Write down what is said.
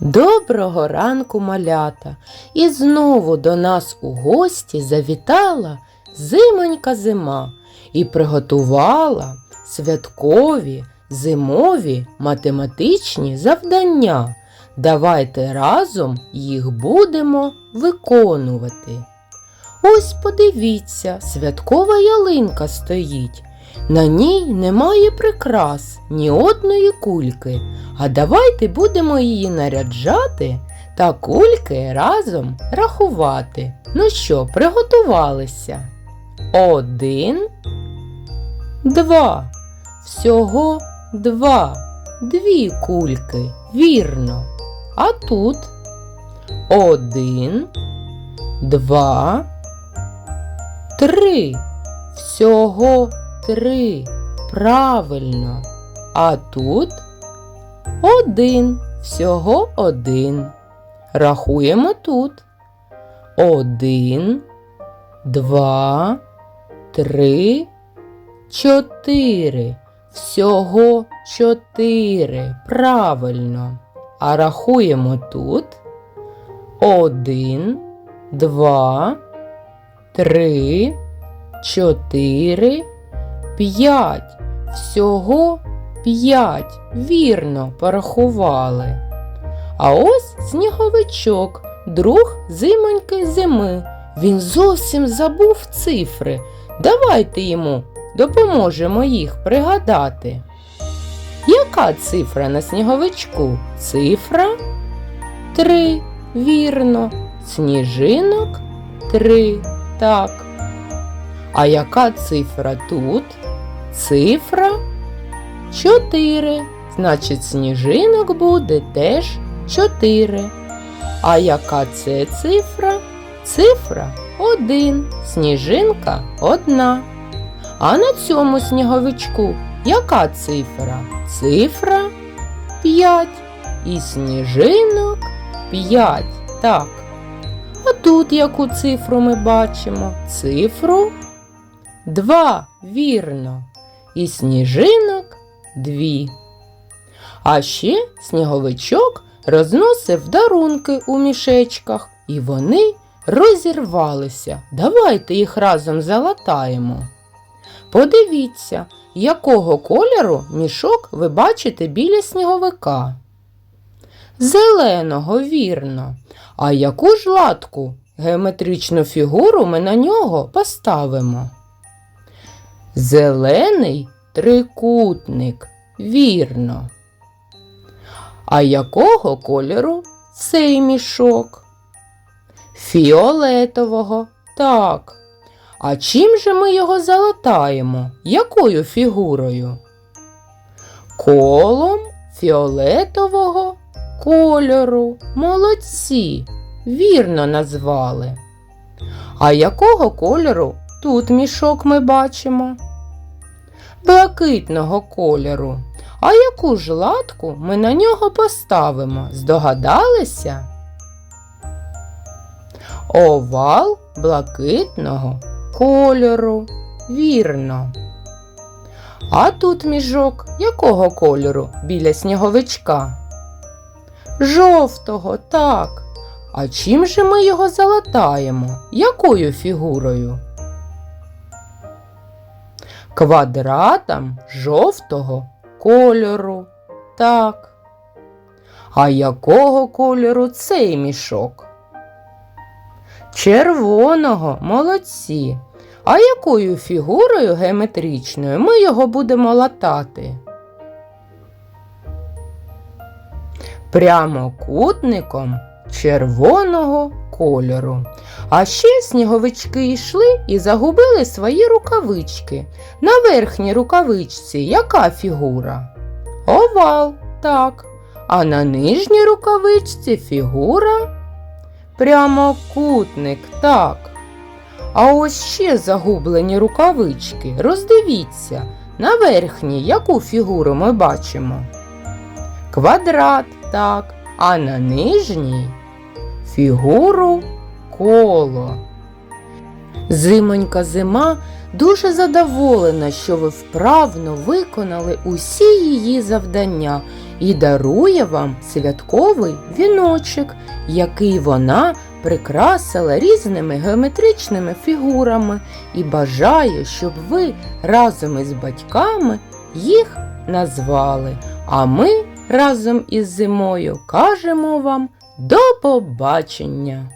Доброго ранку, малята! І знову до нас у гості завітала зимонька зима і приготувала святкові зимові математичні завдання. Давайте разом їх будемо виконувати. Ось подивіться, святкова ялинка стоїть. На ній немає прикрас, ні одної кульки. А давайте будемо її наряджати та кульки разом рахувати. Ну що, приготувалися? Один, два. Всього два. Дві кульки. Вірно. А тут один, два, три. Всього три. Правильно. А тут один. Всього один. Рахуємо тут. Один, два, три, чотири. Всього чотири. Правильно. А рахуємо тут. Один, два, три, чотири, п'ять. Всього п'ять. Вірно порахували. А ось сніговичок, друг зимоньки зими. Він зовсім забув цифри. Давайте йому допоможемо їх пригадати. Яка цифра на сніговичку? Цифра три. Вірно. Сніжинок три. Так. А яка цифра тут? Цифра 4. Значить, сніжинок буде теж 4. А яка це цифра? Цифра 1. Сніжинка 1. А на цьому сніговичку яка цифра? Цифра 5. І сніжинок 5. Так. А тут яку цифру ми бачимо? Цифру 2. Вірно. І сніжинок дві. А ще сніговичок розносив дарунки у мішечках, і вони розірвалися. Давайте їх разом залатаємо. Подивіться, якого кольору мішок ви бачите біля сніговика. Зеленого, вірно. А яку ж латку геометричну фігуру ми на нього поставимо? Зелений трикутник, вірно. А якого кольору цей мішок? Фіолетового, так. А чим же ми його залатаємо? Якою фігурою? Колом фіолетового кольору. Молодці, вірно назвали. А якого кольору тут мішок ми бачимо? Блакитного кольору. А яку ж латку ми на нього поставимо? Здогадалися? Овал блакитного кольору. Вірно. А тут міжок якого кольору біля сніговичка? Жовтого, так. А чим же ми його залатаємо? Якою фігурою? Квадратом жовтого кольору. Так. А якого кольору цей мішок? Червоного, молодці. А якою фігурою геометричною ми його будемо латати? Прямокутником червоного кольору. А ще сніговички йшли і загубили свої рукавички. На верхній рукавичці яка фігура? Овал, так. А на нижній рукавичці фігура прямокутник, так. А ось ще загублені рукавички. Роздивіться, на верхній яку фігуру ми бачимо? Квадрат, так, а на нижній фігуру коло. Зимонька зима дуже задоволена, що ви вправно виконали усі її завдання і дарує вам святковий віночок, який вона прикрасила різними геометричними фігурами і бажає, щоб ви разом із батьками їх назвали. А ми разом із зимою кажемо вам до побачення!